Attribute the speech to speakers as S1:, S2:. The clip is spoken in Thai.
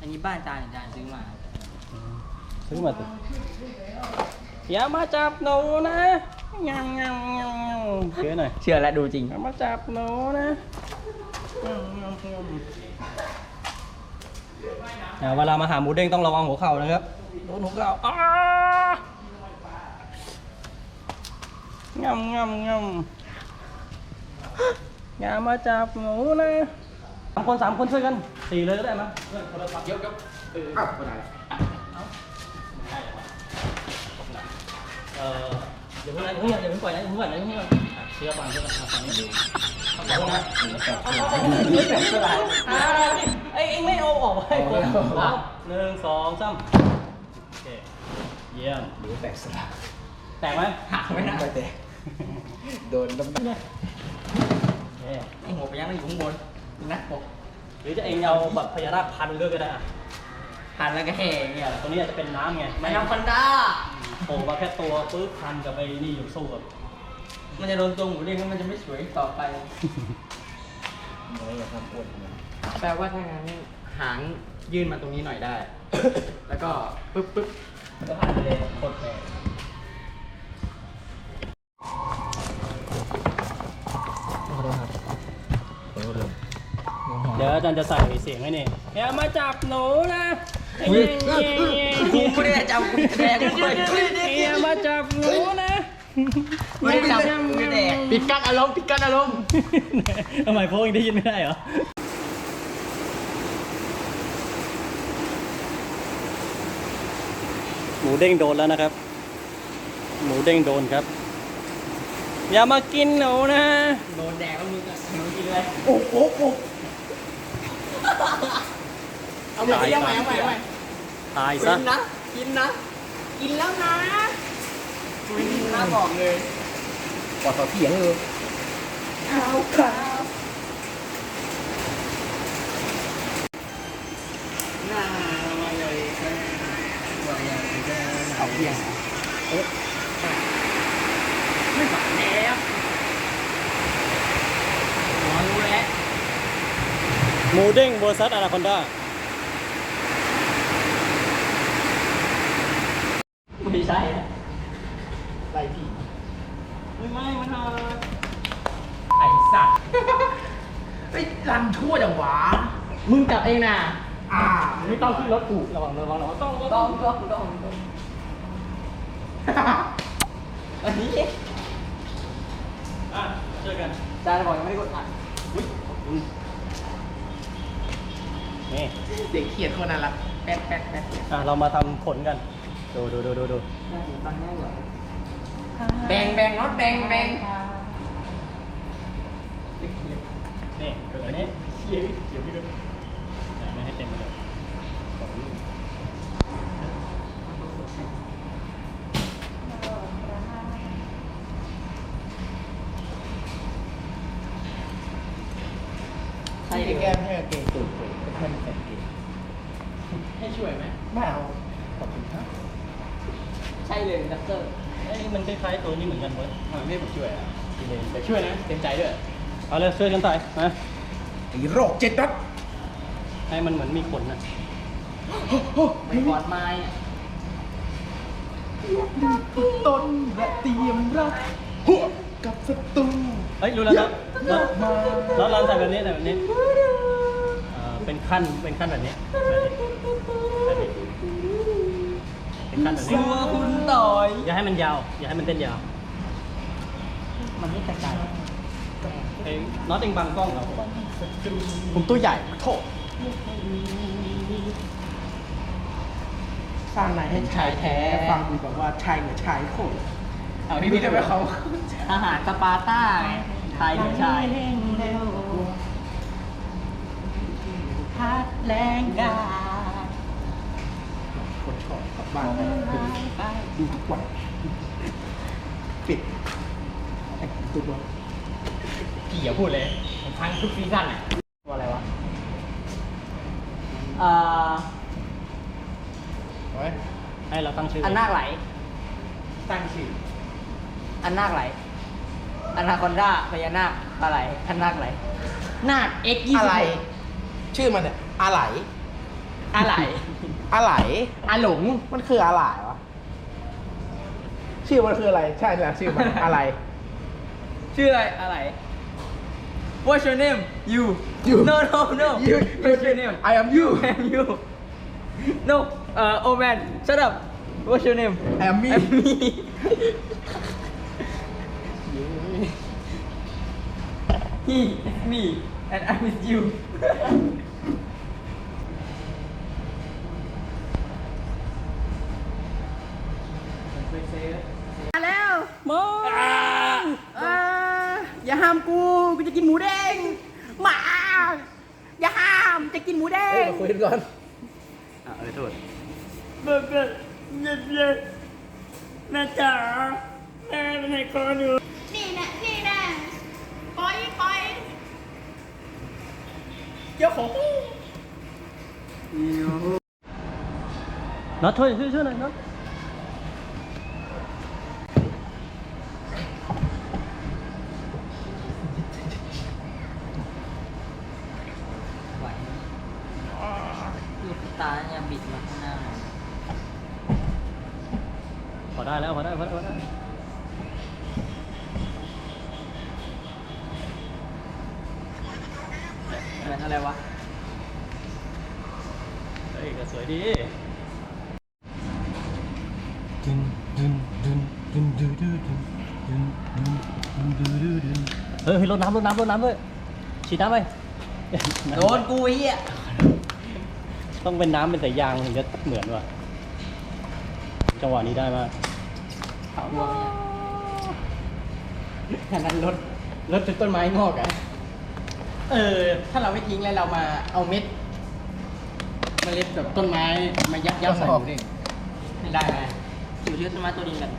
S1: อันนี้บ้านจานจานซื้อมา
S2: ซื้อมาติอย่ามาจับหนูนะงามงามงามงามเชื่อหน่อย
S1: เชื่อแล้วดูจริง
S2: อย่ามาจับหนูนะอ่าเวลามาหาหมูเด้งต้องระวังหัวเข่านะครับโดนหัวเข่าอ้างามงามงามอย่ามาจับหนูนะสามคนสามคนช่วยกัน สี่เลยก็ได้มั้ยเพื่อนคนละฝั่งยกยก
S3: อ้าวก็ได้
S2: เออเดี๋ยวเพิ่งนะเพิ่งอย่าเพิ่งปล่อยนะเพิ่งปล่อยนะเพิ่งปล่อยอะเชื่อฟังเชื่อฟังฟังนี่ดูเอาไปนะอ่าไอ้เอ็งไม่เอาออกไปผมอะหนึ่งสองสามโอเคเยี่ยม
S3: หรือแตกสลัก
S2: แตกไหม
S1: หักไม่ได้
S3: ไม่แตกโดนน้ำหนัก
S2: โอเค
S1: ไอหัวไปยังไม่อยู่ข้างบนนักปก
S2: หรือจะเอ็งเอาแบบพญานาคพันด้วยก็ได้อะ
S1: หันแล้วก็แห่อย่างเงี้ย
S2: ตรงนี้อาจจะเป็นน้ำไง
S1: ไม่ทำฟันด้า
S2: โผล่มาแค่ตัวปึ๊บพันกับไปนี่อยู่สู้กับ
S1: มันจะโดนตัวหมูเด้งแล้วมันจะไม่สวยต่อไป
S3: น้อยอย่าทำอ้วนนะ
S1: แปลว่าถ้างั้นหางยื่นมาตรงนี้หน่อยได้ แล้วก็ปึ๊บปึ๊บ
S2: ก็ผ่านไปเลยกดแปล
S3: อา
S2: จารย์จะใส่เสียงไว้นี่อย่ามาจับหนูนะ
S1: กูไม่ได้จำกูแดงกูเลย
S2: อย่ามาจับหนูนะ
S1: ไม่ได้จำกูแดง
S3: ปิดกั้นอารมณ์ปิดกั้นอารมณ์
S2: ทำไมพวกเองได้ยินไม่ได้เหรอหมูเด้งโดนแล้วนะครับ หมูเด้งโดนครับ อย่ามากินหนูนะ
S1: โดนแดงแล้วมึงมึงกินเลย
S3: โอ้โห เอาใหม่เอาใหม่เอาใหม่เอาใหม่
S2: ตาย
S1: กิ
S2: ซะ
S1: นนะ กินนะ กินแล้วนะกินนะบอกเลย
S3: กอดต่อเถียงเลยเอาค่ะ
S1: หน้ามาเลยบอกเลย
S3: เอาเถียง
S1: ไม่ฝันแล้วหมอรู้แล้ว
S2: หมูเด้งเวอร์ซัสอนาคอนด้า
S1: ไม่ใช่นะ
S3: ไล่ผี
S2: ไม่ไม่มันหา
S1: ไอสัตว์
S3: ไอ้รันทั่วจังหวะ
S1: มึงจับเองนะ
S3: อ่า
S2: ไม่ต้องขึ้นรถกูระวังระวังระวังต้อง
S1: ต้องต้องต้องต้องอันนี้
S2: อะเจอกัน
S1: จานบอกยังไม่ได้กดอัด
S2: อุ้ยขอบคุณ นี่
S3: เด็กเขียนคนนั้นละ
S1: แป๊ดแป๊ดแป๊ด
S2: อะเรามาทำขนกัน ดูดูดูดูดู
S1: น่าถึงตอนนี้เหรอแบ่งแบ่งน็อตแบ่งแบ่ง
S2: นี่เกิดอันนี้เขียวเขียวพี่ดูไม่ให้เต็มไปเลยสองลูก
S1: ใช่
S3: ให้
S1: เลย
S3: แก้มให้เก่งตุ่ นตุ่นให้มันแข็งเก่ง
S1: ให้ช่วยไหม
S3: ไม่เอาขอบคุณครับ
S1: ใช่เลยดับเตอร์
S2: เอ้ยมันคล้ายๆตัวนี้เหมือนกันเว้ย
S3: มันไม่ผมช่วยอะ
S2: กิเลน
S3: แต่ช่วยนะเต็มใจด้วย
S2: เอาเลยช่วยกันใส่นะ
S3: ไอ้โรคเจ็ดนัด
S2: ให้มันเหมือนมีขนนะ
S1: ไม่กอดไม้อะ
S3: ต้นและเตรียมรับหัวกับศัตรู
S2: เฮ้ยรู้แล้วครับแล้ว
S3: มา
S2: แล้วเราใส่แบบนี้ใส่แบบนี้ เอ่อเป็นขั้นเป็นขั้นแบบนี้แบบนี้แบบนี้เป็นขั้นแบบนี้
S1: ตัวคุณต่อย
S2: อย่าให้มันยาว อย่าให้มันเต้นยาว
S1: มันไม่กระจาย
S2: เอ้ยน็อตเองบังกล้องเหรอ
S3: ผมตัวใหญ่โทษสร้างนายให้ชายแท้ฟังดูแบบว่าชายเหมือนชายโคตรเอาพี่พี่ได้ไหมเขา
S1: ทหารสปาร์ต้าไงชายถึงชายพัด แรงกา
S3: คนชอบกลับบ้านไปดูทุกวันปิดไอ้ตัว
S1: พี่อย่าพูดเลยผมฟังทุกซีซั่นอะ
S3: ว่าอะไรวะ
S1: เอ่อ
S3: เฮ้ย
S2: ให้เราตั้งชื่อ
S1: อันนาคไหล
S3: ตั้งชื่อ
S1: อันนาคไหลอนาคอนด้าพญานาคอะไรอันนาคไหลนาค X ยี่
S3: อะ
S1: สิบ
S3: ไร ชื่อมันเนี่ย อะไร
S1: อะไร
S3: อะไร
S1: อาหลง
S3: มันคืออะไรวะชื่อมันคืออะไรใช่แหละชื่อมันอะไร
S1: ชื่ออะไรอะไร What's your name you
S3: You.
S1: no no no
S3: You.
S1: What's your name
S3: I am you
S1: I am you no uh oh man shut up What's your name
S3: I am me
S1: I'm me he is me and I'm with you มาแล้วมองอย่าห้ามกู กูจะกินหมูแดงหมา อย่าห้าม จะกินหมู แด
S3: เฮ้ย
S1: ง
S3: มาคุยกันก่อน
S2: อะเออโทษ
S1: เบิกเบิกเย็นเย็นแม่จ๋าแม่เป็นไงคอหนู
S4: นี่นะนี่นะปล่อยปล่อย
S1: เจ้าของ
S2: น็อตช่วยช่วยช่วยหน่อยน็อต
S5: ไหวลูก ตาเนี่ยบิดมาข้างหน้าหน่อย
S2: พอได้แล้วพอได้พอได้พอได้
S1: เหมือนอะไรวะ
S2: เฮ้ยก็สวยดี
S3: ดึนดึนดึนดึนดึนดึนดึนดึนดึนดึนดึนดึนดึน
S2: เฮ้ยเฮ้ยรดน้ำรดน้ำรดน้ำด้วยฉีดน้ำไป
S1: โดนกูไอ้เหี้ย
S2: ต้องเป็นน้ำเป็นสายยางถึงจะเหมือนว่ะ จังหวะนี้ได้มาก
S5: เขาบวมเนี่ย
S1: ขนาดนั้นรถรถจนต้นไม้งอกอะเออ ถ้าเราไม่ทิ้งแล้วเรามาเอาเม็ดเมล็ดแบบต้นไม้มายัดยัดใส่หมูเด้งไม่ได้ไหม
S5: อยู่ที่ต้นไม้ตัวดินแบบไหน